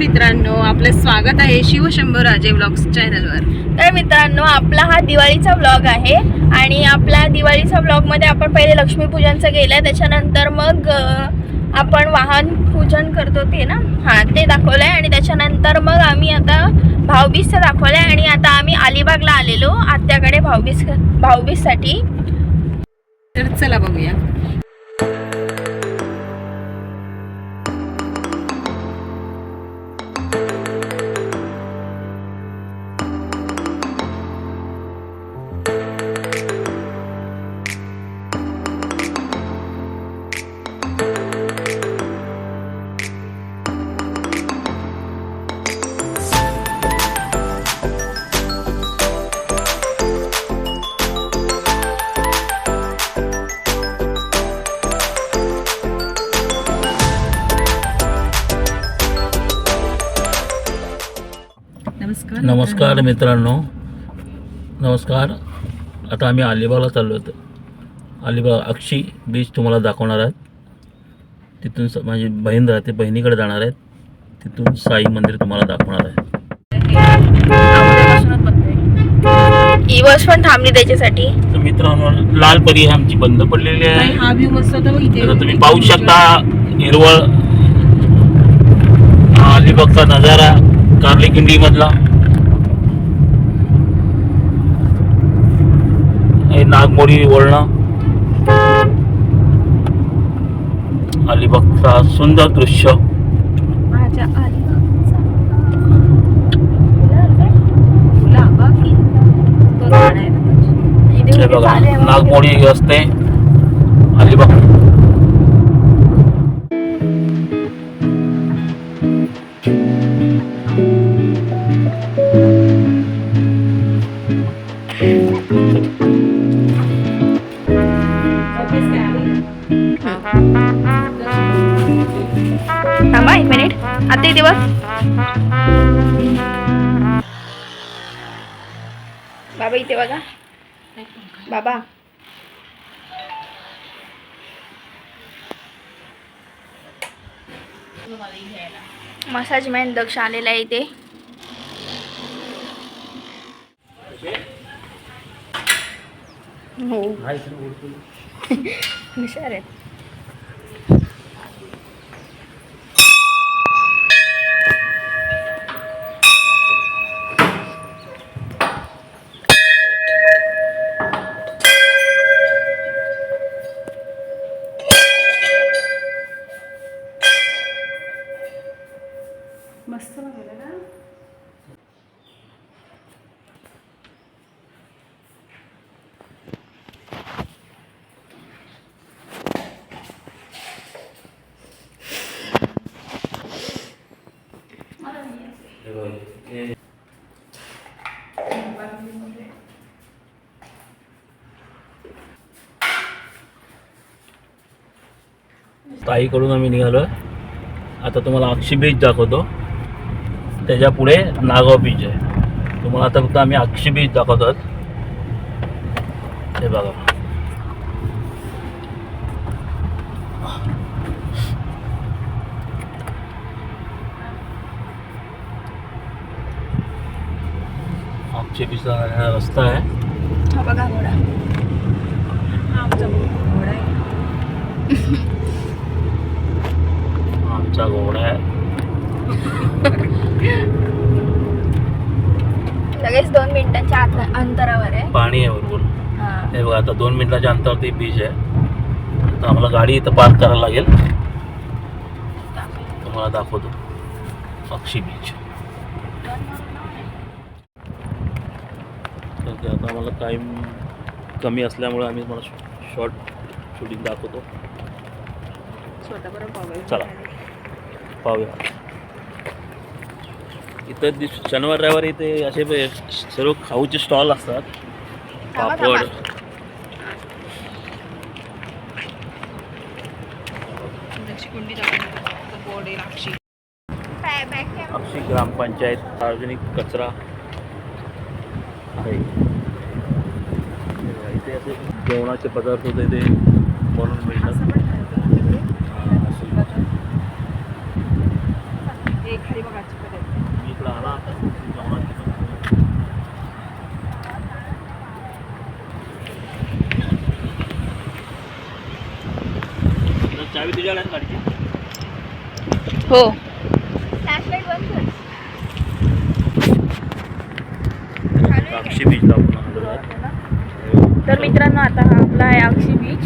मित्रांनो आपलं स्वागत आहे शिवशंभर राजे ब्लॉग्स चॅनलवर तर मित्रांनो आपला हा दिवाळीचा ब्लॉग आहे आणि आपल्या दिवाळीच्या ब्लॉगमध्ये आपण पहिले लक्ष्मीपूजनचं केलं त्याच्यानंतर मग आपण वाहन पूजन करतो ते ना? हां ते दाखवलं आहे आणि त्याच्यानंतर मग आम्ही आता भाऊबीजचं दाखवलं आहे आणि आता आम्ही अलिबागला आलेलो आत्याकडे भाऊबीज भाऊबीजसाठी. तर चला बघूया. नमस्कार. नमस्कार मित्रांनो. नमस्कार. आता आम्ही अलिबागला चाललो होतो. अलिबाग अक्षी बीच तुम्हाला दाखवणार आहेत. तिथून स- माझी बहीण राहते बहिणीकडे जाणार आहेत. तिथून साई मंदिर तुम्हाला दाखवणार आहे. ही बस पण थांबली त्याच्यासाठी. तर मित्रांनो लाल परी आमची बंद पडलेली आहे. हा व्ह्यू मस्त होता बघ इथे. आता तुम्ही पाहू शकता हिरवळ. हा अलिबागचा नजारा कार्ली मधला हे नागमोडी वळणं. अलिबागचा सुंदर दृश्य. माझ्या नागमोडी असते अलिबाग बाबा इथे बघा. बाबा. मसाज मॅन दक्ष आलेला आहे इथे. हो. हुशार आहे. मस्त बघायला ना? ताईकडून आम्ही निघालो आता तुम्हाला अक्षी बीच दाखवतो. त्याच्या पुढे नागाव बीच आहे. तुम्हाला आता फक्त आम्ही अक्षी बीच दाखवतो हे बघा. अक्षी बीचचा हा रस्ता आहे. हा बघा घोडा. हा आमचा घोडा आहे. आमचा घोडा आहे. लगेच दोन मिनिटांच्या आत अंतरावर आहे. पाणी आहे बरोबर हा. हे बघा आता दोन मिनिटाच्या अंतरावरती बीच आहे. आता आम्हाला गाडी इथं पार्क करायला लागेल. तुम्हाला दाखवतो. अक्षी बीच तर ते आता आम्हाला टाईम कमी असल्यामुळे आम्ही मला शॉर्ट शूटिंग दाखवतो. पाहूया. चला. पाहूया. इथं दिस शनिवार रविवारी इथे असे बे- सर्व खाऊचे स्टॉल असतात. थांबा, पापड. बोर्ड आहे. अक्षी ग्रामपंचायत सार्वजनिक कचरा. आहे. इथे असे जेवणाचे पदार्थ होते ते बनवून मिळतात हा, असं. हे खाली बघा चावी तुझ्याकडे गाडीची हो. अक्षी बीचला. तर मित्रांनो आता हा आपला आहे अक्षी बीच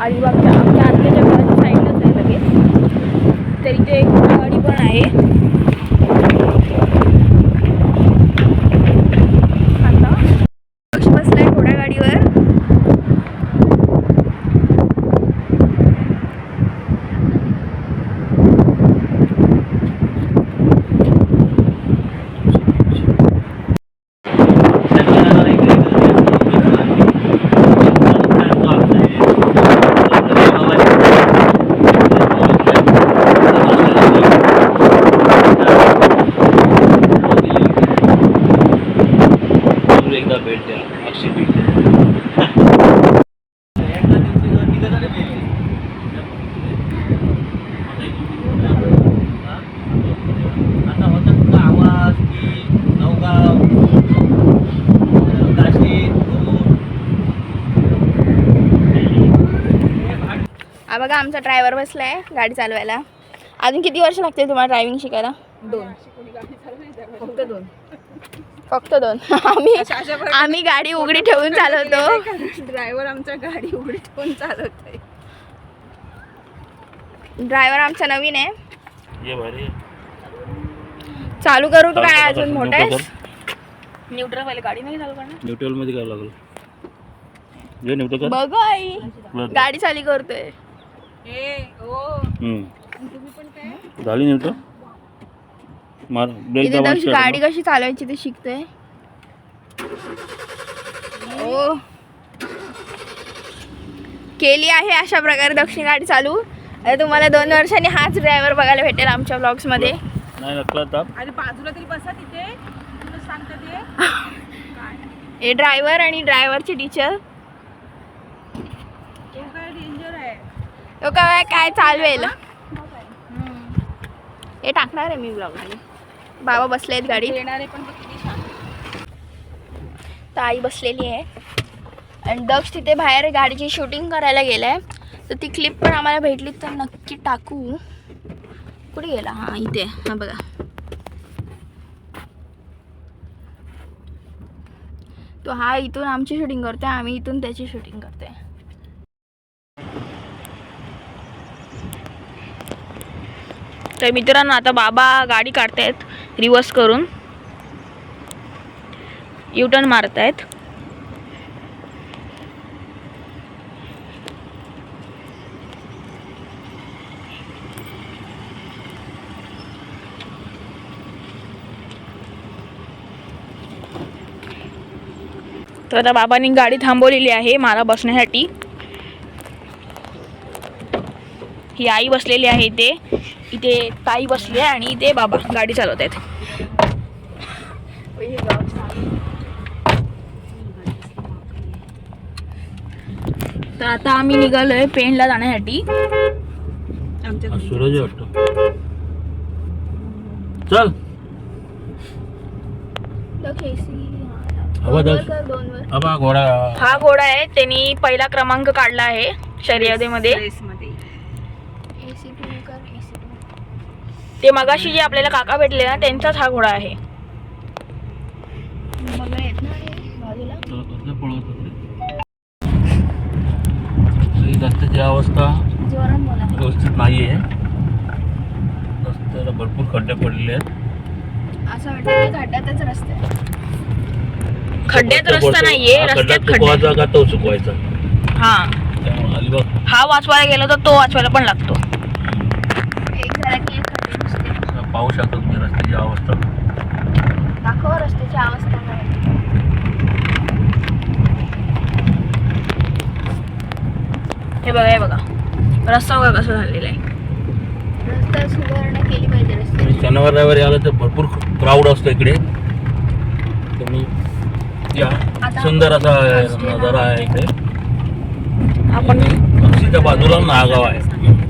अलिबागच्या आमच्या आत्याच्या घराच्या साईडलाच आहे लगेच. तर इथे एक गाडी पण आहे आता अक्षी बसलाय घोडा गाडीवर एकदा भेट द्या अक्षय बीच आता होता तुझा आवाज की नवगाव काशी हा बघा आमचा ड्रायव्हर बसलाय गाडी चालवायला. अजून किती वर्ष लागतील तुम्हाला ड्रायव्हिंग शिकायला? दोन. फक्त दोन. फक्त दोन. आम्ही आम्ही गाडी उघडी ठेवून चालवतो. ड्रायव्हर आमच्या गाडी उघडी ठेवून चालवत आहे ड्रायव्हर आमचा नवीन आहे. ये भारी चालू करू काय अजून मोठं आहे न्यूट्रल न्यूट्रल पहिले गाडी नाही चालू करणार? मध्ये काय लागलं? जे न्यूट्रल कर. बघ आई. गाडी चालू करतोय. ए ओ. हम्म. तुम्ही पण काय? झाली न्यूट्रल मार ब्रेक इथे दाबा तर गाडी कशी चालवायची ते शिकतोय. ओ. केली आहे अशा प्रकारे दक्षिण गाडी चालू. तुम्हाला दोन वर्षांनी हाच ड्रायव्हर बघायला भेटेल आमच्या ब्लॉग्समध्ये. नाही नकला ताप अरे बाजूला तरी बसा तिथे. तुला सांगते ते. हे ड्रायव्हर आणि ड्रायव्हरचे टीचर काय डेंजर आहे. तो काय काय चालवेल? हे टाकणार आहे मी ब्लॉगमध्ये. बाबा बसले आहेत गाडीत. येणारे पण तर आई बसलेली आहे. आणि दक्ष तिथे बाहेर गाडीची शूटिंग करायला गेलाय. तर ती क्लिप पण आम्हाला भेटली तर नक्की टाकू. कुठे गेला? हां इथे. हां बघा. तो हा इथून आमची शूटिंग करतोय आम्ही इथून त्याची शूटिंग करतोय. तर मित्रांनो आता बाबा गाडी काढतायत. रिवर्स करून युटर्न मारतायत. तर आता बाबांनी गाडी थांबवलेली आहे मला बसण्यासाठी. ही आई बसलेली आहे इथे. इथे ताई बसली आहे आणि इथे बाबा गाडी चालवत आहेत. तर आता आम्ही निघालोय पेनला जाण्यासाठी. हा, सूरज चल. हा घोडा आहे. त्यांनी पहिला क्रमांक काढला आहे शर्यतीमध्ये. ते मगाशी जे आपल्याला काका भेटले ना त्यांचाच हा घोडा आहे. रस्त्याची अवस्था व्यवस्थित नाही आहे रस्त्याला भरपूर खड्डे पडलेले आहेत. असं वाटतं खड्ड्यातच रस्ते खड्ड्यात रस्ता. नाहीये हा खड्डा रस्त्यात खड्डे का तो चुकवायचा. हा. हा वाचवायला गेलो तर तो वाचवायला पण लागतो एक झाला की एक खड्डे नुसते. पाहू शकता तुम्ही रस्त्याची अवस्था. दाखव रस्त्याची अवस्था हे बघा हे बघा. रस्ता बघा कसं झालेला आहे. रस्ता सुधारणा केली पाहिजे रस्त्याची. शनिवार रविवारी आलं तर भरपूर क्राऊड असतो इकडे. तुम्ही या. सुंदर असा नजारा आहे इकडे. आपण बाजूला नागाव आहे.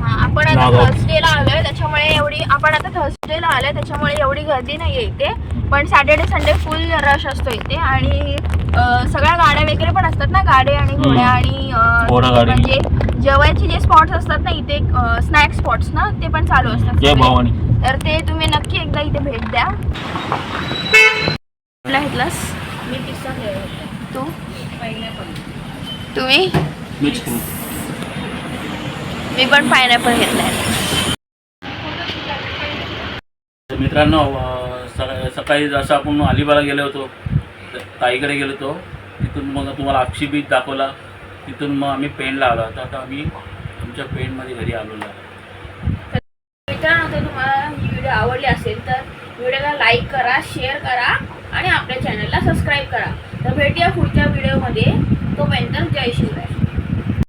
हा, आपण आता नागाव. थर्सडेला आलोय त्याच्यामुळे एवढी आपण आता थर्सडेला आलोय त्याच्यामुळे एवढी गर्दी नाहीये इथे. पण सॅटर्डे संडे फुल रश असतो इथे आणि अं, सगळ्या गाड्या वगैरे पण असतात ना गाडे आणि घोड्या आणि अं, घोडागाडी. म्हणजे जेवायचे जे स्पॉट्स असतात ना इथे स्नॅक स्पॉट्स ना ते पण चालू असतात. जय सगळे. भवानी. तर ते तुम्ही नक्की एकदा इथे भेट द्या. कुठला घेतलास? मी पिस्ता तू? तुम्ही? मिक्स फ्रूट मी पण पायनॅपल घेतलाय. मित्रांनो सकाळी जसं आपण अलिबागला गेलो होतो ताईकडे गेलो होतो. तिथून मग तुम्हाला अक्षी बीच दाखवला. तिथून मग आम्ही पेनला आलो तर आता आम्ही आमच्या पेनमध्ये घरी आलेलो आहे मित्रांनो तुम्हाला ही व्हिडिओ आवडली असेल तर व्हिडिओला लाईक करा शेअर करा आणि आपल्या चॅनलला सबस्क्राईब करा. तर भेटूया पुढच्या व्हिडिओमध्ये तोपर्यंत जय शिवराय.